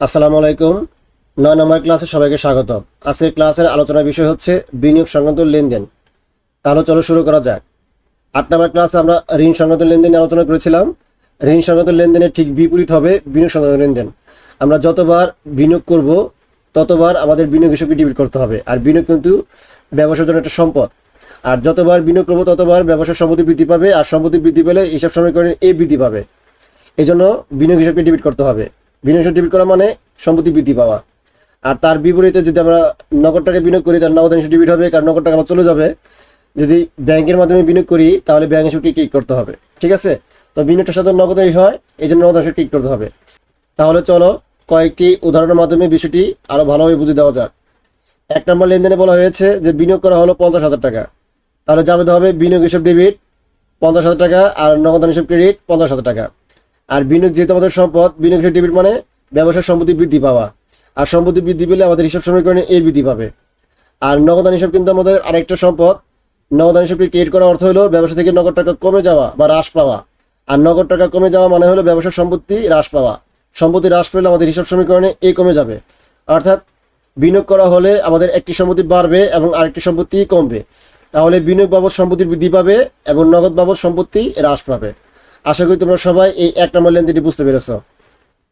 আসসালামু আলাইকুম। নয় নম্বর ক্লাসে সবাইকে স্বাগত। আজকের ক্লাসের আলোচনার বিষয় হচ্ছে বিনিয়োগ সংক্রান্ত লেনদেন। তাহলে চলো শুরু করা যাক। আট নম্বর ক্লাসে আমরা ঋণ সংক্রান্ত লেনদেন আলোচনা করেছিলাম। ঋণ সংক্রান্ত লেনদেনের ঠিক বিপরীত হবে বিনিয়োগ সংক্রান্ত লেনদেন। আমরা যতবার বিনিয়োগ করব, ততবার আমাদের বিনিয়োগ হিসেবে ডিবিট করতে হবে। আর বিনিয়োগ কিন্তু ব্যবসার জন্য একটা সম্পদ। আর যতবার বিনিয়োগ করব, ততবার ব্যবসার সম্পত্তি বৃদ্ধি পাবে। আর সম্পত্তি বৃদ্ধি পেলে হিসাব সমীকরণের এ বৃদ্ধি পাবে। এই জন্য বিনিয়োগ হিসাবকে ডিবিট করতে হবে। বিনিয়োগ ডেবিট করা মানে সম্পত্তি বৃদ্ধি পাওয়া। আর তার বিপরীতে যদি আমরা নগদ টাকা বিনিয়োগ করি, তার নগদ হিসাব ডেবিট হবে, কারণ নগদ টাকা আমার চলে যাবে। যদি ব্যাংকের মাধ্যমে বিনিয়োগ করি, তাহলে ব্যাংক হিসাবটি ক্লিক করতে হবে। ঠিক আছে? তো বিনিয়োগটা সাথে নগদই হয় এই জন্য নগদ হিসাব ক্লিক করতে হবে। তাহলে চলো, কয়েকটি উদাহরণের মাধ্যমে বিষয়টি আরও ভালোভাবে বুঝে দেওয়া যাক। এক নম্বর লেনদেনে বলা হয়েছে যে বিনিয়োগ করা হলো পঞ্চাশ হাজার টাকা। তাহলে যাবে হবে, বিনিয়োগ, হিসাব ডেবিট পঞ্চাশ হাজার টাকা আর নগদান হিসাব ক্রেডিট পঞ্চাশ হাজার টাকা। আর বিনিয়োগ যেহেতু আমাদের সম্পদ, বিনিয়োগ ডেবিট মানে ব্যবসার সম্পত্তি বৃদ্ধি পাওয়া। আর সম্পত্তি বৃদ্ধি পেলে আমাদের হিসাব সমীকরণে এই বৃদ্ধি পাবে। আর নগদান হিসাব কিন্তু আমাদের আরেকটা সম্পদ। নগদান হিসাবকে ক্রিয়েট করার অর্থ হলো ব্যবসা থেকে নগদ টাকা কমে যাওয়া বা হ্রাস পাওয়া। আর নগদ টাকা কমে যাওয়া মানে হলো ব্যবসার সম্পত্তি হ্রাস পাওয়া। সম্পত্তি হ্রাস পেলে আমাদের হিসাব সমীকরণে এই কমে যাবে। অর্থাৎ বিনিয়োগ করা হলে আমাদের একটি সম্পত্তি বাড়বে এবং আরেকটি সম্পত্তি কমবে। তাহলে বিনিয়োগ বাবদ সম্পত্তি বৃদ্ধি পাবে এবং নগদ বাবদ সম্পত্তি হ্রাস পাবে। আশা করি তোমরা সবাই এই এক নম্বর লেনদেনটি বুঝতে পেরেছ।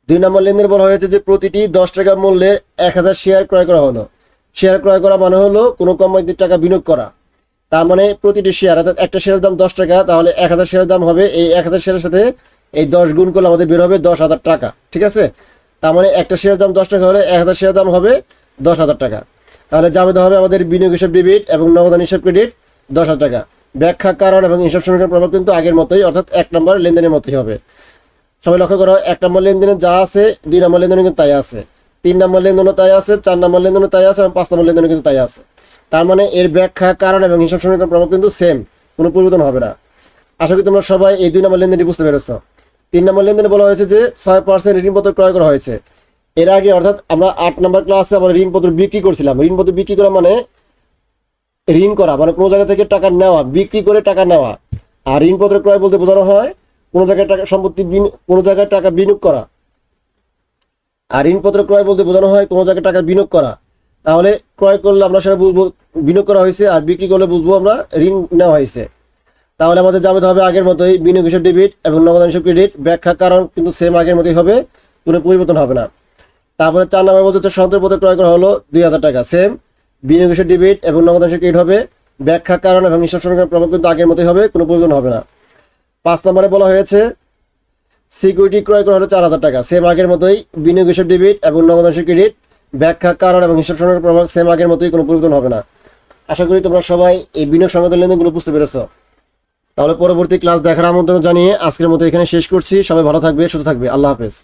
দুই নম্বর লেনদেন বলা হয়েছে যে প্রতিটি দশ টাকা মূল্যের এক হাজার শেয়ার ক্রয় করা হলো। শেয়ার ক্রয় করা মানে হলো কোনো কোম্পানিতে টাকা বিনিয়োগ করা। তার মানে প্রতিটি শেয়ার, অর্থাৎ একটা শেয়ারের দাম দশ টাকা, তাহলে এক হাজার শেয়ারের দাম হবে, এই এক হাজার শেয়ারের সাথে এই দশ গুণ করলে আমাদের বের হবে দশ হাজার টাকা, ঠিক আছে? তার মানে একটা শেয়ারের দাম দশ টাকা হলে এক হাজার শেয়ারের দাম হবে দশ হাজার টাকা। তাহলে যাবে হবে আমাদের বিনিয়োগ হিসাব ডেবিট এবং নগদান হিসাব ক্রেডিট দশ হাজার টাকা। ব্যাখ্যা, কারণ এবং হিসাব সমীকরণ প্রভাব কিন্তু আগের মতোই, অর্থাৎ এক নম্বর লেনদেনের মতোই হবে। সবাই লক্ষ্য করো, এক নম্বর লেনদেনে যা আছে, দুই নম্বর লেনদেনে কিন্তু তাই আছে। তিন নম্বর লেনদেনও তাই আছে, চার নম্বর লেনদেনও তাই আছে এবং পাঁচ নম্বর লেনদেনও কিন্তু তাই আছে। তার মানে এর ব্যাখ্যা, কারণ এবং হিসাব সমীকরণ প্রভাব কিন্তু সেম কোনো পরিবর্তন হবে না। আশা করি তোমরা সবাই এই দুই নম্বর লেনদেনটি বুঝতে পেরেছ। তিন নম্বর লেনদেনে বলা হয়েছে যে ছয় পার্সেন্ট ঋণপত্র ক্রয় করা হয়েছে। এর আগে, অর্থাৎ আমরা আট নম্বর ক্লাসে আমরা ঋণপত্র বিক্রি করছিলাম। ঋণপত্র বিক্রি করা মানে ঋণ করা মানে কোনো জায়গা থেকে টাকা নেওয়া, বিক্রি করে টাকা নেওয়া। আর ঋণপত্র ক্রয় বলতে বোঝানো হয়, কোনো জায়গায় টাকা সম্পত্তি কোনো জায়গায় টাকা বিনিয়োগ করা। আর ঋণপত্র ক্রয় বলতে বোঝানো হয়, কোনো জায়গায় টাকা বিনিয়োগ করা। তাহলে ক্রয় করলে আমরা সেটা বুঝব, বিনিয়োগ করা হয়েছে, আর বিক্রি করলে বুঝব আমরা ঋণ নেওয়া হয়েছে। তাহলে আমাদের জানতে হবে আগের মতোই বিনিয়োগ হিসাব ডেবিট এবং নগদান হিসাব ক্রেডিট ব্যাখ্যা, কারণ কিন্তু সেম আগের মতোই হবে, কোনো পরিবর্তন হবে না। তারপরে চার নম্বর বলছে সন্ত্রপত্র ক্রয় করা হলো দুই হাজার টাকা সেম বিনিয়োগ হিসাব ডেবিট এবং হিসাব ক্রেডিট হবে। ব্যাখ্যা কারণ এবং হিসাব সমীকরণ প্রভাব কিন্তু আগের মতোই হবে, কোনো পরিবর্তন হবে না। পাঁচ নম্বরে বলা হয়েছে সিকিউরিটি ক্রয় করা হলো চার হাজার টাকা সেম আগের মতোই বিনিয়োগ হিসাব ডেবিট এবং হিসাব ক্রেডিট ব্যাখ্যা কারণ এবং হিসাব সমীকরণ প্রভাব সেম আগের মতোই, কোনো পরিবর্তন হবে না। আশা করি তোমরা সবাই এই বিনিয়োগ সংক্রান্ত লেনদেনগুলো বুঝতে পেরেছ। তাহলে পরবর্তী ক্লাস দেখার আমন্ত্রণ জানিয়ে আজকের মতো এখানে শেষ করছি। সবাই ভালো থাকবে, সুস্থ থাকবে। আল্লাহ হাফেজ।